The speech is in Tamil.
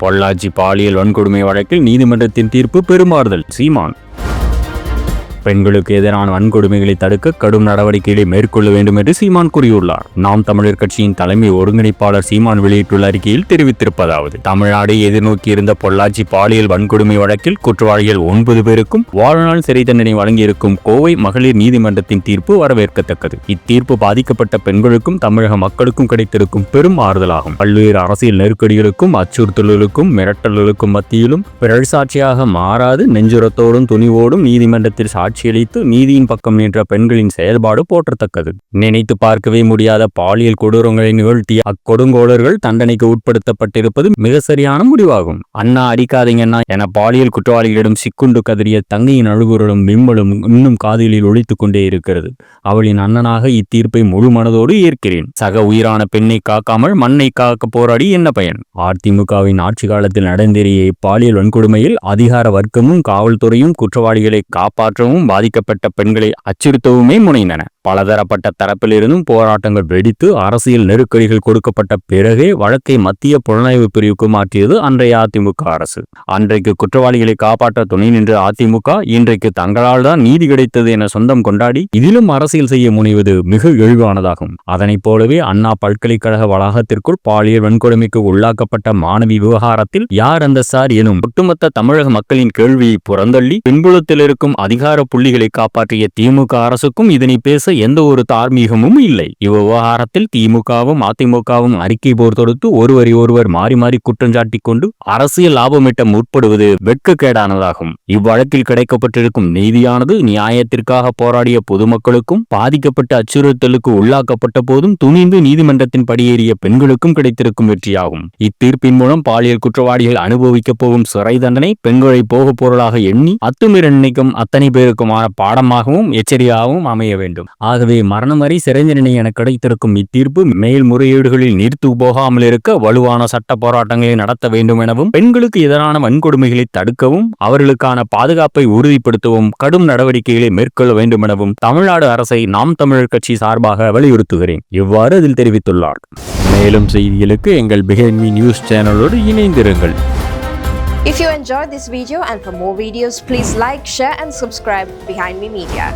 பொள்ளாச்சி பாலியல் வன்கொடுமை வழக்கில் நீதிமன்றத்தின் தீர்ப்பு பெருமாறுதல் சீமான். பெண்களுக்கு எதிரான வன்கொடுமைகளை தடுக்க கடும் நடவடிக்கைகளை மேற்கொள்ள வேண்டும் என்று சீமான் கூறியுள்ளார். நாம் தமிழர் கட்சியின் தலைமை ஒருங்கிணைப்பாளர் சீமான் வெளியிட்டுள்ள அறிக்கையில் தெரிவித்திருப்பதாவது தமிழ்நாடு எதிர்நோக்கியிருந்த பொள்ளாச்சி பாலியல் வன்கொடுமை வழக்கில் குற்றவாளிகள் ஒன்பது பேருக்கும் வாழ்நாள் சிறை தண்டனை வழங்கியிருக்கும் கோவை மகளிர் நீதிமன்றத்தின் தீர்ப்பு வரவேற்கத்தக்கது. இத்தீர்ப்பு பாதிக்கப்பட்ட பெண்களுக்கும் தமிழக மக்களுக்கும் கிடைத்திருக்கும் பெரும் ஆறுதலாகும். பல்வேறு அரசியல் நெருக்கடிகளுக்கும் அச்சுறுத்தல்களுக்கும் மிரட்டல்களுக்கும் மத்தியிலும் பிறழ்சாட்சியாக மாறாது நெஞ்சுரத்தோடும் துணிவோடும் நீதிமன்றத்தில் காட்சியளித்து நீதியின் பக்கம் நின்ற பெண்களின் செயல்பாடு போற்றத்தக்கது. நினைத்து பார்க்கவே முடியாத பாலியல் கொடூரங்களை நிகழ்த்திய அக்கொடுங்கோளர்கள் தண்டனைக்கு உட்படுத்தப்பட்டிருப்பது மிக சரியான முடிவாகும். அண்ணா அடிக்காதீங்கண்ணா என பாலியல் குற்றவாளிகளிடம் சிக்குண்டு கதறிய தங்கையின் அழுகுறலும் விம்மலும் இன்னும் காதலில் ஒழித்துக் கொண்டே இருக்கிறது. அவளின் அண்ணனாக இத்தீர்ப்பை முழு மனதோடு ஏற்கிறேன். சக உயிரான பெண்ணை காக்காமல் மண்ணை காக்க போராடி என்ன பயன்? அதிமுகவின் ஆட்சி காலத்தில் நடந்தேறிய இப்பாலியல் வன்கொடுமையில் அதிகார வர்க்கமும் காவல்துறையும் குற்றவாளிகளை காப்பாற்றவும் பாதிக்கப்பட்ட பெண்களை அச்சுறுத்தவுமே முனைந்தன. பலதரப்பட்ட தரப்பிலிருந்தும் போராட்டங்கள் வெடித்து அரசியல் நெருக்கடிகள் கொடுக்கப்பட்ட பிறகே வழக்கை மத்திய புலனாய்வு பிரிவுக்கு மாற்றியது அன்றைய அதிமுக அரசு. அன்றைக்கு குற்றவாளிகளை காப்பாற்ற துணை நின்ற அதிமுக இன்றைக்கு தங்களால் தான் நீதி கிடைத்தது என சொந்தம் கொண்டாடி இதிலும் அரசியல் செய்ய முனைவது மிக இழிவானதாகும். அதனைப் போலவே அண்ணா பல்கலைக்கழக வளாகத்திற்குள் பாலியல் வன்கொடுமைக்கு உள்ளாக்கப்பட்ட மாணவி விவகாரத்தில் யார் அந்த சார் எனும் ஒட்டுமொத்த தமிழக மக்களின் கேள்வியை புறந்தள்ளி பின்புலத்தில் இருக்கும் அதிகார புள்ளிகளை காப்பாற்றிய திமுக அரசுக்கும் இதனை பேச எந்த ஒரு தார்மீகமும் இல்லை. இவ்விவகாரத்தில் திமுகவும் அதிமுகவும் அறிக்கை போர் தொடுத்து ஒருவரை ஒருவர் மாறி மாறி குற்றஞ்சாட்டிக் கொண்டு அரசியல் லாபமிட்ட முற்படுவது வெட்கக்கேடானதாகும். இவ்வழக்கில் கிடைக்கப்பட்டிருக்கும் நீதியானது நியாயத்திற்காக போராடிய பொதுமக்களுக்கும் பாதிக்கப்பட்ட அச்சுறுத்தலுக்கு உள்ளாக்கப்பட்ட போதும் துணிந்து நீதிமன்றத்தின் படியேறிய பெண்களுக்கும் கிடைத்திருக்கும் வெற்றியாகும். இத்தீர்ப்பின் மூலம் பாலியல் குற்றவாளிகள் அனுபவிக்கப் போகும் சிறை தண்டனை பெண்களை போக பொருளாக எண்ணி அத்துமீற நினைக்கும் அத்தனை பேருக்குமான பாடமாகவும் எச்சரியாகவும் அமைய வேண்டும். ஆகவே மரணம் வரை சிறை தண்டனை என கிடைத்திருக்கும் இத்தீர்ப்பு மேல்முறையீடுகளில் நீர்த்து போகாமல் இருக்க வலுவான சட்ட போராட்டங்களை நடத்த வேண்டும் எனவும் பெண்களுக்கு எதிரான வன்கொடுமைகளை தடுக்கவும் அவர்களுக்கான பாதுகாப்பை உறுதிப்படுத்தவும் கடும் நடவடிக்கைகளை மேற்கொள்ள வேண்டும் எனவும் தமிழ்நாடு அரசை நாம் தமிழர் கட்சி சார்பாக வலியுறுத்துகிறேன். இவ்வாறு அதில் தெரிவித்துள்ளார். மேலும் செய்திகளுக்கு எங்கள் பிஹென்மி நியூஸ் சேனலோடு இணைந்திருங்கள். If you enjoyed this video and for more videos, please like, share and subscribe Behind Me Media.